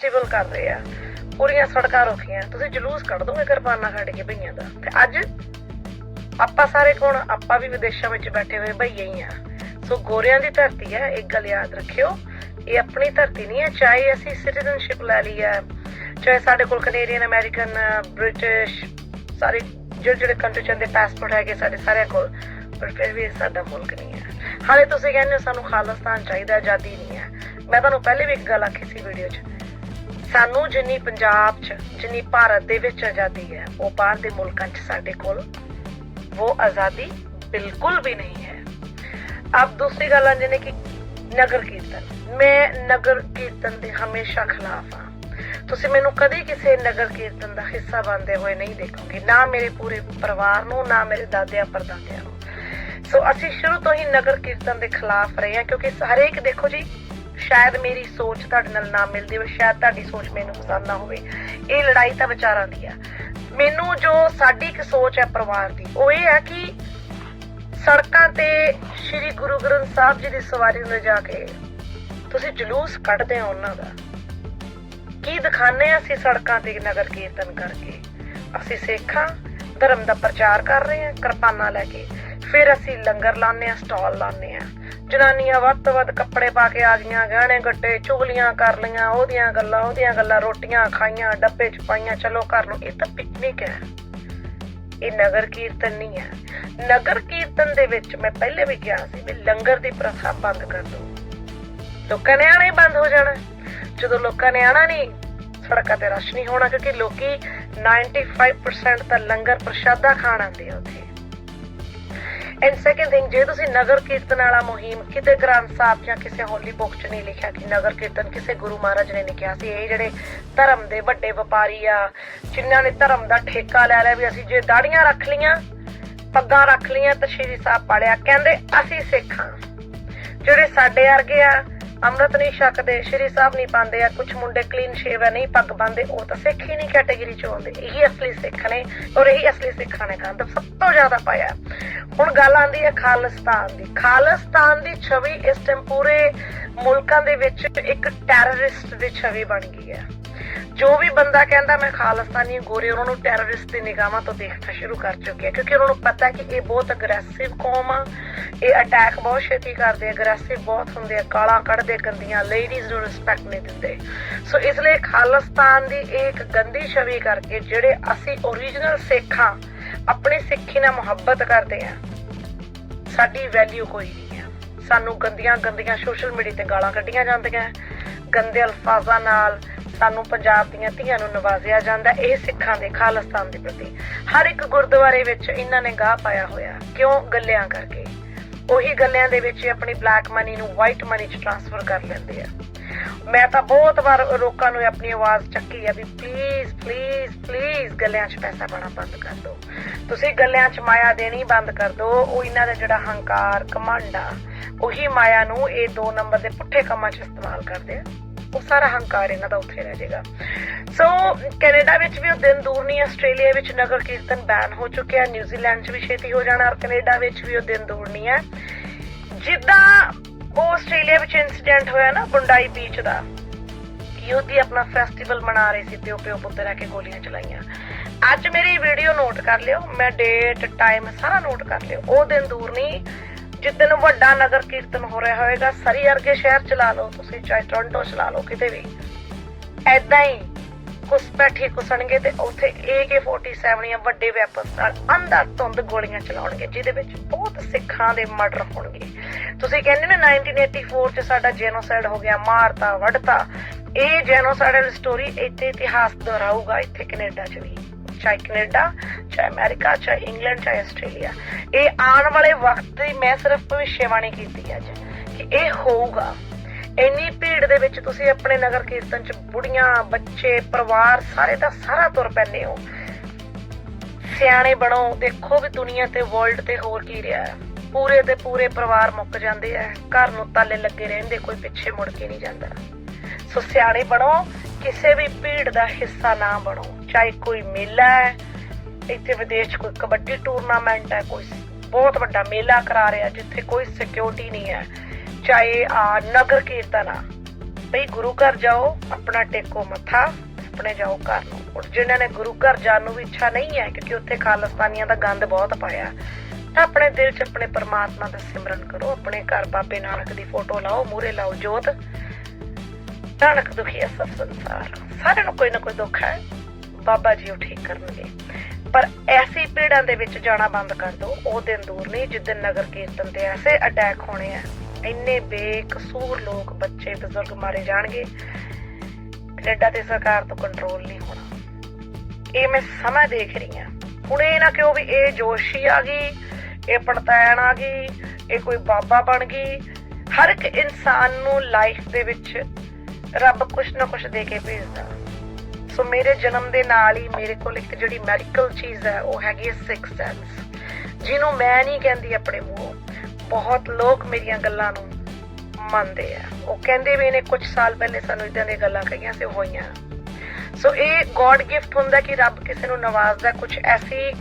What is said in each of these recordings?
Festival ਕਰ ਰਹੇ ਆ। ਪੂਰੀਆਂ ਸੜਕਾਂ ਰੋਕੀਆਂ। ਤੁਸੀਂ ਜਲੂਸ ਕੱਢ ਦੋਗੇ ਕਿਰਪਾਨਾਂ ਕੱਢ ਕੇ ਭਈਆਂ ਦਾ। ਤੇ ਅੱਜ ਆਪਾਂ ਸਾਰੇ ਕੋਣ ਆਪਾਂ ਵੀ ਵਿਦੇਸ਼ਾਂ ਵਿੱਚ ਬੈਠੇ ਹੋਏ ਭਈਏ ਹੀ ਆ। ਸੋ ਗੋਰਿਆਂ ਦੀ ਧਰਤੀ ਹੈ, ਇੱਕ ਗੱਲ ਯਾਦ ਰੱਖਿਓ। ਇਹ ਆਪਣੀ ਧਰਤੀ ਨਹੀਂ ਹੈ, ਚਾਹੇ ਅਸੀਂ ਸਿਟੀਜ਼ਨਸ਼ਿਪ ਲੈ ਲਈ ਹੈ, ਚਾਹੇ ਸਾਡੇ ਕੋਲ ਕੈਨੇਡੀਅਨ ਅਮਰੀਕਨ ਬ੍ਰਿਟਿਸ਼ ਸਾਰੇ ਜਿਹੜੇ ਜਿਹੜੇ ਕੰਟਰੀ ਚ ਦੇ ਪਾਸਪੋਰਟ ਹੈਗੇ ਸਾਡੇ ਸਾਰਿਆਂ ਕੋਲ, ਪਰ ਫਿਰ ਵੀ ਇਹ ਸਾਡਾ ਮੁਲਕ ਨਹੀਂ ਹੈ। ਹਾਲੇ ਤੁਸੀਂ ਕਹਿੰਦੇ ਹੋ ਸਾਨੂੰ ਖਾਲਿਸਤਾਨ ਚਾਹੀਦਾ ਆਜ਼ਾਦੀ ਨਹੀਂ ਹੈ। ਮੈਂ ਤੁਹਾਨੂੰ ਪਹਿਲੇ ਵੀ ਇੱਕ ਗੱਲ ਆਖੀ ਸੀ ਵੀਡੀਓ 'ਚ ਸਾਨੂੰ ਜਿੰਨੀ ਪੰਜਾਬ 'ਚ, ਜਿੰਨੀ ਭਾਰਤ ਦੇ ਵਿੱਚ ਆਜ਼ਾਦੀ ਹੈ, ਉਹ ਬਾਹਰ ਦੇ ਮੁਲਕਾਂ 'ਚ ਸਾਡੇ ਕੋਲ ਉਹ ਆਜ਼ਾਦੀ ਬਿਲਕੁਲ ਵੀ ਨਹੀਂ ਹੈ। ਅਬ ਦੂਸਰੀ ਗੱਲ ਆ ਜਿਹਨੇ ਕਿ ਨਗਰ ਕੀਰਤਨ। ਮੈਂ ਨਗਰ ਕੀਰਤਨ ਦੇ ਹਮੇਸ਼ਾ ਖਿਲਾਫ ਹਾਂ। ਤੁਸੀਂ ਮੈਨੂੰ ਕਦੇ ਕਿਸੇ ਨਗਰ ਕੀਰਤਨ ਦਾ ਹਿੱਸਾ ਬਣਦੇ ਹੋਏ ਨਹੀਂ ਦੇਖੋਗੇ। ਨਾ ਮੇਰੇ ਪੂਰੇ ਪਰਿਵਾਰ ਨੂੰ, ਨਾ ਮੇਰੇ ਦਾਦਿਆਂ ਪਰਦਾਦਿਆਂ ਨੂੰ। ਸੋ ਅਸੀਂ ਸ਼ੁਰੂ ਤੋਂ ਹੀ ਨਗਰ ਕੀਰਤਨ ਦੇ ਖਿਲਾਫ ਰਹੇ ਹਾਂ, ਕਿਉਂਕਿ ਹਰੇਕ ਦੇਖੋ ਜੀ ਸ਼ਾਇਦ ਮੇਰੀ ਸੋਚ ਤੁਹਾਡੇ ਨਾਲ ਨਾ ਮਿਲਦੀ ਹੋਵੇ, ਸ਼ਾਇਦ ਤੁਹਾਡੀ ਸੋਚ ਮੈਨੂੰ ਪਸੰਦ ਨਾ ਹੋਵੇ। ਇਹ ਲੜਾਈ ਤਾਂ ਵਿਚਾਰਾਂ ਦੀ ਆ। ਮੈਨੂੰ ਜੋ ਸਾਡੀ ਇੱਕ ਸੋਚ ਹੈ ਪਰਿਵਾਰ ਦੀ, ਉਹ ਇਹ ਹੈ ਕਿ ਸੜਕਾਂ ਤੇ ਸ੍ਰੀ ਗੁਰੂ ਗ੍ਰੰਥ ਸਾਹਿਬ ਜੀ ਦੀ ਸਵਾਰੀ ਨੂੰ ਲਿਜਾ ਕੇ ਤੁਸੀਂ ਜਲੂਸ ਕੱਢਦੇ ਹੋ ਉਹਨਾਂ ਦਾ। ਕੀ ਦਿਖਾਣੇ ਅਸੀਂ ਸੜਕਾਂ ਤੇ ਨਗਰ ਕੀਰਤਨ ਕਰਕੇ? ਅਸੀਂ ਸਿੱਖਾਂ, ਧਰਮ ਦਾ ਪ੍ਰਚਾਰ ਕਰ ਰਹੇ ਹਾਂ, ਕਿਰਪਾਨਾਂ ਲੈ ਕੇ। ਫਿਰ ਅਸੀਂ ਲੰਗਰ ਲਾਉਂਦੇ ਹਾਂ, ਸਟਾਲ ਲਾਉਂਦੇ ਹਾਂ। ਜਨਾਨੀਆਂ ਵੱਧ ਤੋਂ ਵੱਧ ਕੱਪੜੇ ਪਾ ਕੇ ਆ ਗਈਆਂ, ਗਹਿਣੇ ਗੱਟੇ, ਚੁਗਲੀਆਂ ਕਰ ਲਈਆਂ, ਉਹਦੀਆਂ ਗੱਲਾਂ ਉਹਦੀਆਂ ਗੱਲਾਂ, ਰੋਟੀਆਂ ਖਾਈਆਂ, ਡੱਬੇ ਚ ਪਾਈਆਂ, ਚਲੋ ਘਰ ਨੂੰ, ਇਹ ਤਾਂ ਪਿਕਨਿਕ ਹੈ। ਇਹ ਨਗਰ ਕੀਰਤਨ ਨਹੀਂ ਹੈ। ਨਗਰ ਕੀਰਤਨ ਦੇ ਵਿੱਚ ਮੈਂ ਪਹਿਲੇ ਵੀ ਕਿਹਾ ਸੀ ਵੀ ਲੰਗਰ ਦੀ ਪ੍ਰਥਾ ਬੰਦ ਕਰ ਦਿਓ। ਲੋਕਾਂ ਨੇ ਆਣਾ ਹੀ ਬੰਦ ਹੋ ਜਾਣਾ। ਜਦੋਂ ਲੋਕਾਂ ਨੇ ਆਣਾ ਨਹੀਂ, ਸੜਕਾਂ ਤੇ ਰਸ਼ ਨਹੀਂ ਹੋਣਾ ਕਿਉਂਕਿ ਲੋਕੀ 95% ਤਾਂ ਲੰਗਰ ਪ੍ਰਸ਼ਾਦਾ ਖਾਣ ਆਉਂਦੇ ਆ ਉੱਥੇ। ਐਂਡ ਸੈਕੰਡ ਥਿੰਗ ਜੇ ਤੁਸੀਂ ਨਗਰ ਕੀਰਤਨ ਵਾਲਾ ਮੁਹਿੰਮ ਕਿਤੇ ਗ੍ਰੰਥ ਸਾਹਿਬ ਜਾਂ ਕਿਸੇ ਹੋਲੀ ਬੁੱਕ 'ਚ ਨਹੀਂ ਲਿਖਿਆ ਕਿ ਨਗਰ ਕੀਰਤਨ ਕਿਸੇ ਗੁਰੂ ਮਹਾਰਾਜ ਨੇ ਲਿਖਿਆ ਸੀ, ਇਹ ਜਿਹੜੇ ਧਰਮ ਦੇ ਵੱਡੇ ਵਪਾਰੀ ਆ, ਜਿਨ੍ਹਾਂ ਨੇ ਧਰਮ ਦਾ ਠੇਕਾ ਲੈ ਲਿਆ ਵੀ ਅਸੀਂ ਜੇ ਦਾੜੀਆਂ ਰੱਖ ਲੀਆਂ ਪੱਗਾਂ ਰੱਖ ਲੀਆਂ ਤਾਂ ਸ਼੍ਰੀ ਸਾਹਿਬ ਪੜਿਆ, ਕਹਿੰਦੇ ਅਸੀਂ ਸਿੱਖ ਹਾਂ। ਜਿਹੜੇ ਸਾਡੇ ਵਰਗੇ ਆ ਅੰਮ੍ਰਿਤ ਨਹੀਂ ਛਕਦੇ, ਸ਼੍ਰੀ ਸਾਹਿਬ ਨਹੀਂ ਪਾਉਂਦੇ ਆ ਕੁਝ ਮੁੰਡੇ ਕਲੀਨ ਸ਼ੇਵ ਆ ਨਹੀਂ, ਪੱਗ ਬੰਨਦੇ ਉਹ ਤਾਂ ਸਿੱਖ ਹੀ ਨਹੀਂ ਕੈਟਾਗਰੀ ਚ ਆਉਂਦੇ। ਇਹੀ ਅਸਲੀ ਸਿੱਖ ਨੇ ਔਰ ਇਹੀ ਅਸਲੀ ਸਿੱਖਾਂ ਨੇ ਗੰਦ ਸਭ ਤੋਂ ਜ਼ਿਆਦਾ ਪਾਇਆ। ਹੁਣ ਗੱਲ ਆਂਦੀ ਹੈ ਖਾਲਿਸਤਾਨ ਦੀ। ਖਾਲਿਸਤਾਨ ਦੀ ਛਵੀ ਇਸ ਟਾਈਮ ਪੂਰੇ ਮੁਲਕਾਂ ਦੇ ਵਿੱਚ ਇੱਕ ਟੈਰਰਿਸਟ ਦੀ ਛਵੀ ਬਣ ਗਈ ਹੈ। ਜੋ ਵੀ ਬੰਦਾ ਕਹਿੰਦਾ, ਮੈਂ ਖਾਲਿਸਤਾਨੀ ਗੋਰੇ, ਉਹਨਾਂ ਨੂੰ ਟੈਰਰਿਸਟ ਦੀ ਨਿਗਾਹਾਂ ਤੋਂ ਦੇਖਣਾ ਸ਼ੁਰੂ ਕਰ ਚੁੱਕੇ ਆ ਕਿਉਂਕਿ ਉਹਨਾਂ ਨੂੰ ਪਤਾ ਕਿ ਇਹ ਬਹੁਤ ਅਗਰੈਸਿਵ ਕੌਮ ਆ। ਇਹ ਅਟੈਕ ਬਹੁਤ ਛੇਤੀ ਕਰਦੇ ਆ ਅਗਰੈਸਿਵ ਬਹੁਤ ਹੁੰਦੇ ਆ, ਕਾਲਾਂ ਕੱਢਦੇ, ਗੰਦੀਆਂ ਲੇਡੀਜ਼ ਨੂੰ ਰਿਸਪੈਕਟ ਨਹੀਂ ਦਿੰਦੇ। ਸੋ ਇਸ ਲਈ ਖਾਲਿਸਤਾਨ ਦੀ ਇਹ ਇੱਕ ਗੰਦੀ ਛਵੀ ਕਰਕੇ ਜਿਹੜੇ ਅਸੀਂ ਓਰੀਜਨਲ ਸਿੱਖਾਂ, ਆਪਣੀ ਸਿੱਖੀ ਨਾਲ ਮੁਹੱਬਤ ਕਰਦੇ ਆ, ਸਾਡੀ ਵੈਲਿਊ ਕੋਈ ਨਹੀਂ ਹੈ। ਸਾਨੂੰ ਗੰਦੀਆਂ ਗੰਦੀਆਂ ਸੋਸ਼ਲ ਮੀਡੀਆ ਤੇ ਗਾਲਾਂ ਕੱਢੀਆਂ ਜਾਂਦੀਆਂ, ਗੰਦੇ ਅਲਫਾਜ਼ਾਂ ਨਾਲ ਸਾਨੂੰ ਪੰਜਾਬ ਦੀਆਂ ਧੀਆਂ ਨੂੰ ਨਵਾਜ਼ਿਆ ਜਾਂਦਾ ਇਹ ਸਿੱਖਾਂ ਦੇ ਖਾਲਿਸਤਾਨ ਦੇ ਪ੍ਰਤੀ। ਹਰ ਇੱਕ ਗੁਰਦੁਆਰੇ ਵਿੱਚ ਇਹਨਾਂ ਨੇ ਗਾਹ ਪਾਇਆ ਹੋਇਆ, ਕਿਉਂ? ਗੱਲਿਆਂ ਕਰਕੇ। ਉਹੀ ਗੱਲਿਆਂ ਦੇ ਵਿੱਚ ਆਪਣੀ ਬਲੈਕ ਮਨੀ ਨੂੰ ਵਾਈਟ ਮਨੀ ਚ ਟ੍ਰਾਂਸਫਰ ਕਰ ਲੈਂਦੇ ਆ। ਮੈਂ ਤਾਂ ਬਹੁਤ ਵਾਰ ਲੋਕਾਂ ਨੂੰ ਆਪਣੀ ਆਵਾਜ਼ ਚੱਕੀ ਆ ਵੀ ਪਲੀਜ਼ ਪਲੀਜ਼ ਪਲੀਜ਼ ਗੱਲਿਆਂ 'ਚ ਪੈਸਾ ਪਾਣਾ ਬੰਦ ਕਰ ਦਿਓ। ਤੁਸੀਂ ਗੱਲਿਆਂ 'ਚ ਮਾਇਆ ਦੇਣੀ ਬੰਦ ਕਰ ਦਿਓ। ਉਹ ਇਹਨਾਂ ਦਾ ਜਿਹੜਾ ਹੰਕਾਰ ਕਮਾਂਡ ਉਹੀ ਮਾਇਆ ਨੂੰ ਇਹ ਦੋ ਨੰਬਰ ਦੇ ਪੁੱਠੇ ਕੰਮਾਂ 'ਚ ਇਸਤੇਮਾਲ ਕਰਦੇ ਆ। ਉਹ ਸਾਰਾ ਹੰਕਾਰ ਇਹਨਾਂ ਦਾ ਉੱਥੇ ਰਹਿ ਜਾਏਗਾ। ਸੋ ਕੈਨੇਡਾ ਵਿੱਚ ਵੀ ਉਹ ਦਿਨ ਦੂਰ ਨਹੀਂ, ਆਸਟ੍ਰੇਲੀਆ ਵਿੱਚ ਨਗਰ ਕੀਰਤਨ ਬੈਨ ਹੋ ਚੁੱਕਿਆ ਨਿਊਜ਼ੀਲੈਂਡ 'ਚ ਵੀ ਛੇਤੀ ਹੋ ਜਾਣਾ ਔਰ ਕੈਨੇਡਾ ਵਿੱਚ ਵੀ ਉਹ ਦਿਨ ਦੂਰ ਨਹੀਂ ਹੈ। ਜਿੱਦਾਂ ਉਹ ਆਸਟ੍ਰੇਲੀਆ ਵਿੱਚ ਇਨਸੀਡੈਂਟ ਹੋਇਆ ਨਾ ਬੁੰਡਾਈ ਬੀਚ ਦਾ ਯੂਥੀ ਆਪਣਾ ਫੈਸਟੀਵਲ ਮਨਾ ਰਹੇ ਸੀ ਤੇ ਉਹ ਪਿਓ ਪੁੱਤਰ ਰਹਿ ਕੇ ਗੋਲੀਆਂ ਚਲਾਈਆਂ। ਅੱਜ ਮੇਰੀ ਵੀਡੀਓ ਨੋਟ ਕਰ ਲਿਓ, ਮੈਂ ਡੇਟ ਟਾਈਮ ਸਾਰਾ ਨੋਟ ਕਰ ਲਿਓ, ਉਹ ਦਿਨ ਦੂਰ ਨਹੀਂ ਜਿੱਦਨ ਵੱਡਾ ਨਗਰ ਕੀਰਤਨ ਹੋ ਰਿਹਾ ਹੋਵੇਗਾ ਸਰੀ ਵਰਗੇ ਸ਼ਹਿਰ ਚਲਾ ਲਓ, ਤੁਸੀਂ ਚਾਹੇ ਟੋਰਾਂਟੋ ਚਲਾ ਲਓ, ਕਿਤੇ ਵੀ। ਐਦਾਂ ਹੀ ਕੁਸ ਬੈਠੇ ਕੁਸਣਗੇ ਤੇ ਉੱਥੇ AK47 ਜਾਂ ਵੱਡੇ ਵੈਪਨਸ ਨਾਲ ਅੰਧਾ ਧੁੰਦ ਗੋਲੀਆਂ ਚਲਾਉਣਗੇ, ਜਿਹਦੇ ਵਿੱਚ ਬਹੁਤ ਸਿੱਖਾਂ ਦੇ ਮਰਡਰ ਹੋਣਗੇ। ਤੁਸੀਂ ਕਹਿੰਦੇ ਨੇ 1984 ਚ ਸਾਡਾ ਜੈਨੋਸਾਈਡ ਹੋ ਗਿਆ, ਮਾਰਤਾ ਵੜਤਾ ਇਹ ਜੈਨੋਸਾਈਡਲ ਸਟੋਰੀ ਇੱਥੇ ਇਤਿਹਾਸ ਦੁਹਰਾਊਗਾ, ਇੱਥੇ ਕੈਨੇਡਾ 'ਚ ਵੀ। ਚਾਹੇ ਕੈਨੇਡਾ ਚਾਹੇ ਅਮਰੀਕਾ, ਚਾਹੇ ਇੰਗਲੈਂਡ, ਚਾਹੇ ਆਸਟ੍ਰੇਲੀਆ। ਇਹ ਆਉਣ ਵਾਲੇ ਵਕਤ ਦੀ ਮੈਂ ਸਿਰਫ ਭਵਿੱਖਬਾਣੀ ਕੀਤੀ ਅੱਜ, ਕਿ ਇਹ ਹੋਊਗਾ। ਇੰਨੀ ਭੀੜ ਦੇ ਵਿੱਚ ਤੁਸੀਂ ਆਪਣੇ ਨਗਰ ਕੀਰਤਨ 'ਚ ਬੁੜੀਆਂ, ਬੱਚੇ, ਪਰਿਵਾਰ ਸਾਰੇ ਦਾ ਸਾਰਾ ਤੁਰ ਪੈਂਦੇ ਹੋ। ਸਿਆਣੇ ਬਣੋ, ਦੇਖੋ ਵੀ ਦੁਨੀਆ ਤੇ ਵਰਲਡ ਤੇ ਹੋਰ ਕੀ ਰਿਹਾ ਹੈ। ਪੂਰੇ ਤੇ ਪੂਰੇ ਪਰਿਵਾਰ ਮੁੱਕ ਜਾਂਦੇ ਆ, ਘਰ ਨੂੰ ਤਾਲੇ ਲੱਗੇ ਰਹਿੰਦੇ, ਕੋਈ ਪਿੱਛੇ ਮੁੜ ਕੇ ਨਹੀਂ ਜਾਂਦਾ। ਸੋ ਸਿਆਣੇ ਬਣੋ, ਕਿਸੇ ਵੀ ਭੀੜ ਦਾ ਹਿੱਸਾ ਨਾ ਬਣੋ, ਚਾਹੇ ਕੋਈ ਮੇਲਾ ਹੈ ਇੱਥੇ ਵਿਦੇਸ਼ 'ਚ ਕੋਈ ਕਬੱਡੀ ਟੂਰਨਾਮੈਂਟ ਹੈ, ਕੋਈ ਬਹੁਤ ਵੱਡਾ ਮੇਲਾ ਕਰਾ ਰਿਹਾ, ਜਿੱਥੇ ਕੋਈ ਸਿਕਿਉਰਿਟੀ ਨਹੀਂ ਹੈ। ਚਾਹੇ ਆ ਨਗਰ ਕੀਰਤਨ ਆ, ਬਈ ਗੁਰੂ ਘਰ ਜਾਓ, ਆਪਣਾ ਟੇਕੋ ਮੱਥਾ, ਆਪਣੇ ਜਾਓ ਘਰ ਨੂੰ। ਔਰ ਜਿਨ੍ਹਾਂ ਨੇ ਗੁਰੂ ਘਰ ਜਾਣ ਨੂੰ ਵੀ ਇੱਛਾ ਨਹੀਂ ਹੈ, ਕਿਉਂਕਿ ਉੱਥੇ ਖਾਲਸਤਾਨੀਆਂ ਦਾ ਗੰਦ ਬਹੁਤ ਪਾਇਆ, ਤਾਂ ਆਪਣੇ ਦਿਲ 'ਚ ਆਪਣੇ ਪਰਮਾਤਮਾ ਦਾ ਸਿਮਰਨ ਕਰੋ, ਆਪਣੇ ਘਰ ਬਾਬੇ ਨਾਨਕ ਦੀ ਫੋਟੋ ਲਾਓ ਮੂਰੇ ਲਾਓ ਜੋਤ। ਨਾਨਕ ਦੁਖੀ ਹੈ ਸਭ ਸੰਸਾਰ। ਸਾਰਿਆਂ ਨੂੰ ਕੋਈ ਨਾ ਕੋਈ ਦੁੱਖ ਹੈ। ਬਾਬਾ ਜੀ ਉਹ ਠੀਕ ਕਰਨਗੇ। ਪਰ ਐਸੀ ਪੀੜਾਂ ਦੇ ਵਿੱਚ ਜਾਣਾ ਬੰਦ ਕਰ ਦਿਓ। ਉਹ ਦਿਨ ਦੂਰ ਨਹੀਂ ਜਿੱਦਨ ਨਗਰ ਕੀਰਤਨ ਤੇ ਐਸੇ ਅਟੈਕ ਹੋਣੇ ਆ। ਇੰਨੇ ਬੇਕਸੂਰ ਲੋਕ ਬੱਚੇ, ਬਜ਼ੁਰਗ ਮਾਰੇ ਜਾਣਗੇ। ਕੈਨੇਡਾ ਦੀ ਸਰਕਾਰ ਤੋਂ ਕੰਟਰੋਲ ਨਹੀਂ ਹੋਣਾ। ਇਹ ਮੈਂ ਸਮਾਂ ਦੇਖ ਰਹੀ ਹਾਂ। ਹੁਣ ਇਹ ਨਾ ਕਿਉਂ ਵੀ ਇਹ ਜੋਸ਼ੀ ਆ ਗਈ, ਇਹ ਪੜਤੈਣ ਆ ਗਈ, ਇਹ ਕੋਈ ਬਾਬਾ ਬਣ ਗਈ। ਹਰ ਇੱਕ ਇਨਸਾਨ ਨੂੰ ਲਾਈਫ ਦੇ ਵਿੱਚ ਰੱਬ ਕੁਛ ਨਾ ਕੁਛ ਦੇ ਕੇ ਭੇਜਦਾ। ਸੋ ਮੇਰੇ ਜਨਮ ਦੇ ਨਾਲ ਹੀ ਮੇਰੇ ਕੋਲ ਇੱਕ ਜਿਹੜੀ ਮੈਡੀਕਲ ਚੀਜ਼ ਹੈ, ਉਹ ਹੈਗੀ ਹੈ ਸਿਕਸ ਸੈਂਸ ਜਿਹਨੂੰ ਮੈਂ ਨਹੀਂ ਕਹਿੰਦੀ ਆਪਣੇ ਮੂੰਹੋਂ। ਬਹੁਤ ਲੋਕ ਮੇਰੀਆਂ ਗੱਲਾਂ ਨੂੰ ਮੰਨਦੇ ਆ। ਉਹ ਕਹਿੰਦੇ ਵੀ ਇਹਨੇ ਕੁਝ ਸਾਲ ਪਹਿਲੇ ਸਾਨੂੰ ਇਦਾਂ ਦੀਆਂ ਗੱਲਾਂ ਕਹੀਆਂ ਸੀ ਹੋਈਆਂ। ਸੋ ਇਹ ਗੋਡ ਗਿਫਟ ਹੁੰਦਾ ਕਿ ਰੱਬ ਕਿਸੇ ਨੂੰ ਨਵਾਜ਼ਦਾ ਕੁਝ ਐਸੀ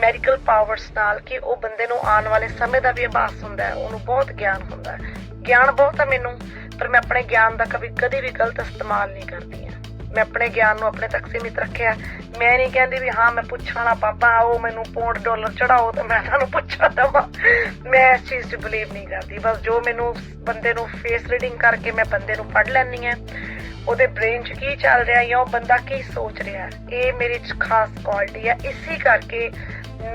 ਮੈਡੀਕਲ ਪਾਵਰਸ ਨਾਲ ਕਿ ਉਹ ਬੰਦੇ ਨੂੰ ਆਉਣ ਵਾਲੇ ਸਮੇਂ ਦਾ ਵੀ ਅਭਾਸ ਹੁੰਦਾ ਉਹਨੂੰ ਬਹੁਤ ਗਿਆਨ ਹੁੰਦਾ ਗਿਆਨ ਬਹੁਤ ਆ ਮੈਨੂੰ, ਪਰ ਮੈਂ ਆਪਣੇ ਗਿਆਨ ਦਾ ਕਦੇ ਕਦੀ ਵੀ ਗਲਤ ਇਸਤੇਮਾਲ ਨਹੀਂ ਕਰਦੀ ਹਾਂ। ਮੈਂ ਆਪਣੇ ਗਿਆਨ ਨੂੰ ਆਪਣੇ ਤੱਕ ਸੀਮਿਤ ਰੱਖਿਆ। ਮੈਂ ਨਹੀਂ ਕਹਿੰਦੀ ਵੀ ਹਾਂ, ਮੈਂ ਪੁੱਛਣ ਪਾਪਾ, ਆਓ ਮੈਨੂੰ ਪੌਂਡ ਡਾਲਰ ਚੜਾਓ ਤੇ ਮੈਂ ਤੁਹਾਨੂੰ ਪੁੱਛਾ ਦਵਾਂ। ਮੈਂ ਇਸ ਚੀਜ਼ 'ਚ ਬਲੀਵ ਨਹੀਂ ਕਰਦੀ। ਬਸ ਜੋ ਮੈਨੂੰ ਬੰਦੇ ਨੂੰ ਫੇਸ ਰੀਡਿੰਗ ਕਰਕੇ ਮੈਂ ਬੰਦੇ ਨੂੰ ਪੜ੍ਹ ਲੈਂਦੀ ਹਾਂ, ਉਹਦੇ ਬ੍ਰੇਨ 'ਚ ਕੀ ਚੱਲ ਰਿਹਾ ਜਾਂ ਉਹ ਬੰਦਾ ਕੀ ਸੋਚ ਰਿਹਾ, ਇਹ ਮੇਰੇ 'ਚ ਖਾਸ ਕੁਆਲਿਟੀ ਹੈ ਇਸੇ ਕਰਕੇ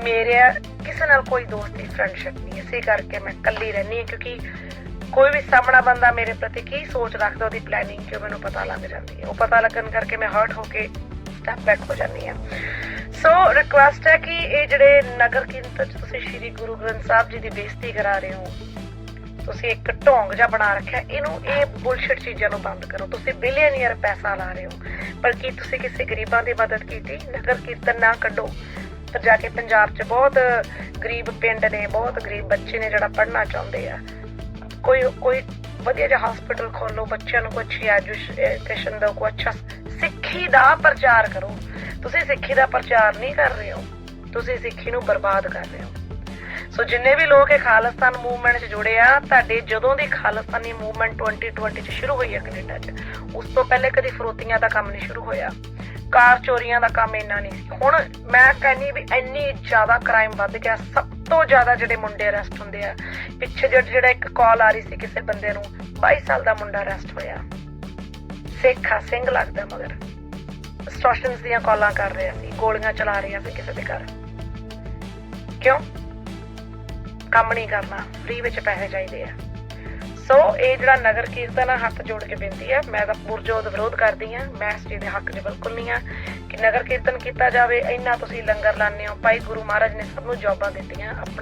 ਮੇਰੇ ਕਿਸੇ ਨਾਲ ਕੋਈ ਦੋਸਤੀ ਫਰੈਂਡਸ਼ਿਪ ਨਹੀਂ। ਇਸੇ ਕਰਕੇ ਮੈਂ ਇਕੱਲੀ ਰਹਿੰਦੀ ਹਾਂ, ਕਿਉਂਕਿ ਕੋਈ ਵੀ ਸਾਹਮਣਾ ਬੰਦਾ ਮੇਰੇ ਪ੍ਰਤੀ ਕੀ ਸੋਚ ਰੱਖਦਾ, ਉਹਦੀ ਪਲੈਨਿੰਗ ਕਿਉਂ ਮੈਨੂੰ ਪਤਾ ਲੱਗ ਜਾਂਦੀ ਹੈ। ਉਹ ਪਤਾ ਲੱਗਣ ਕਰਕੇ ਮੈਂ ਹਰਟ ਹੋ ਕੇ ਸਟੈਪ ਬੈਕ ਹੋ ਜਾਂਦੀ ਹਾਂ। ਸੋ ਰਿਕੁਐਸਟ ਹੈ ਕਿ ਇਹ ਜਿਹੜੇ ਨਗਰ ਕੀਰਤਨ 'ਚ ਤੁਸੀਂ ਸ੍ਰੀ ਗੁਰੂ ਗ੍ਰੰਥ ਸਾਹਿਬ ਜੀ ਦੀ ਬੇਇੱਜ਼ਤੀ ਕਰਾ ਰਹੇ ਹੋ, ਤੁਸੀਂ ਇੱਕ ਢੋਂਗ ਜਿਹਾ ਬਣਾ ਰੱਖਿਆ, ਇਹਨੂੰ ਇਹ ਬੁਲਸ਼ਿਟ ਚੀਜ਼ਾਂ ਨੂੰ ਬੰਦ ਕਰੋ। ਤੁਸੀਂ ਬਿਲੀਅਨੀਅਰ ਪੈਸਾ ਲਾ ਰਹੇ ਹੋ, ਪਰ ਕੀ ਤੁਸੀਂ ਕਿਸੇ ਗਰੀਬਾਂ ਦੀ ਮਦਦ ਕੀਤੀ? ਨਗਰ ਕੀਰਤਨ ਨਾ ਕੱਢੋ। ਪਰ ਜਾ ਕੇ ਪੰਜਾਬ 'ਚ ਬਹੁਤ ਗਰੀਬ ਪਿੰਡ ਨੇ, ਬਹੁਤ ਗਰੀਬ ਬੱਚੇ ਨੇ ਜਿਹੜਾ ਪੜ੍ਹਨਾ ਚਾਹੁੰਦੇ ਆ। ਕੋਈ ਕੋਈ ਵਧੀਆ ਜਿਹਾ ਹਸਪੀਟਲ ਖੋਲੋ ਬੱਚਿਆਂ ਨੂੰ ਕੋਈ ਅੱਛੀ ਐਜੂਕੇਸ਼ਨ ਦਿਓ, ਕੋਈ ਅੱਛਾ ਸਿੱਖੀ ਦਾ ਪ੍ਰਚਾਰ ਕਰੋ। ਤੁਸੀਂ ਸਿੱਖੀ ਦਾ ਪ੍ਰਚਾਰ ਨਹੀਂ ਕਰ ਰਹੇ ਹੋ, ਤੁਸੀਂ ਸਿੱਖੀ ਨੂੰ ਬਰਬਾਦ ਕਰ ਰਹੇ ਹੋ। ਸੋ ਜਿੰਨੇ ਵੀ ਲੋਕ ਇਹ ਖਾਲਿਸਤਾਨ ਮੂਵਮੈਂਟ 'ਚ ਜੁੜੇ ਆ, ਤੁਹਾਡੇ ਜਦੋਂ ਦੀ ਖਾਲਿਸਤਾਨੀ ਮੂਵਮੈਂਟ 2020 'ਚ ਸ਼ੁਰੂ ਹੋਈ ਹੈ ਕੈਨੇਡਾ 'ਚ, ਉਸ ਤੋਂ ਪਹਿਲੇ ਕਦੀ ਫਰੋਤੀਆਂ ਦਾ ਕੰਮ ਨਹੀਂ ਸ਼ੁਰੂ ਹੋਇਆ। ਕਾਰ ਚੋਰੀਆਂ ਦਾ ਕੰਮ ਇੰਨਾ ਨਹੀਂ ਸੀ। ਹੁਣ ਮੈਂ ਕਹਿੰਨੀ ਵੀ ਇੰਨੀ ਜ਼ਿਆਦਾ ਕ੍ਰਾਈਮ ਵੱਧ ਗਿਆ, ਸਭ ਤੋਂ ਜ਼ਿਆਦਾ ਜਿਹੜੇ ਮੁੰਡੇ ਅਰੈਸਟ ਹੁੰਦੇ ਆ, ਪਿੱਛੇ ਜਿਹੜਾ ਇੱਕ ਕਾਲ ਆ ਰਹੀ ਸੀ ਕਿਸੇ ਬੰਦੇ ਨੂੰ 22 ਸਾਲ ਦਾ ਮੁੰਡਾ ਅਰੈਸਟ ਹੋਇਆ। ਸਿੱਖ ਸਿੰਘ ਲੱਗਦਾ ਮਗਰ। ਸਟੋਸ਼ਨਸ ਦੀਆਂ ਕਾਲਾਂ ਕਰ ਰਿਹਾ ਸੀ, ਗੋਲੀਆਂ ਚਲਾ ਰਿਹਾ ਸੀ ਕਿਸੇ ਦੇ ਘਰ। ਕਿਉਂ? ਕੰਮ ਨਹੀਂ ਕਰਨਾ ਫ੍ਰੀ ਵਿੱਚ ਪੈਸੇ ਚਾਹੀਦੇ ਆ। ਸੋ ਇਹ ਜਿਹੜਾ ਨਗਰ ਕੀਰਤਨ ਆ, ਹੱਥ ਜੋੜ ਕੇ ਬੇਨਤੀ ਆ, ਮੈਂ ਤਾਂ ਪੁਰਜੋਤ ਵਿਰੋਧ ਕਰਦੀ ਆ, ਮੈਂ ਇਸ ਚੀਜ਼ ਦੇ ਹੱਕ 'ਚ ਬਿਲਕੁਲ ਨਹੀਂ ਆ। ਕਿ ਨਗਰ ਕੀਰਤਨ ਕੀਤਾ ਜਾਵੇ, ਇੰਨਾ ਤੁਸੀਂ ਲੰਗਰ ਲਾਣੇ ਹੋ। ਭਾਈ ਗੁਰੂ ਮਹਾਰਾਜ ਨੇ ਸਭ ਨੂੰ ਜੌਬਾਂ ਦਿੱਤੀਆਂ।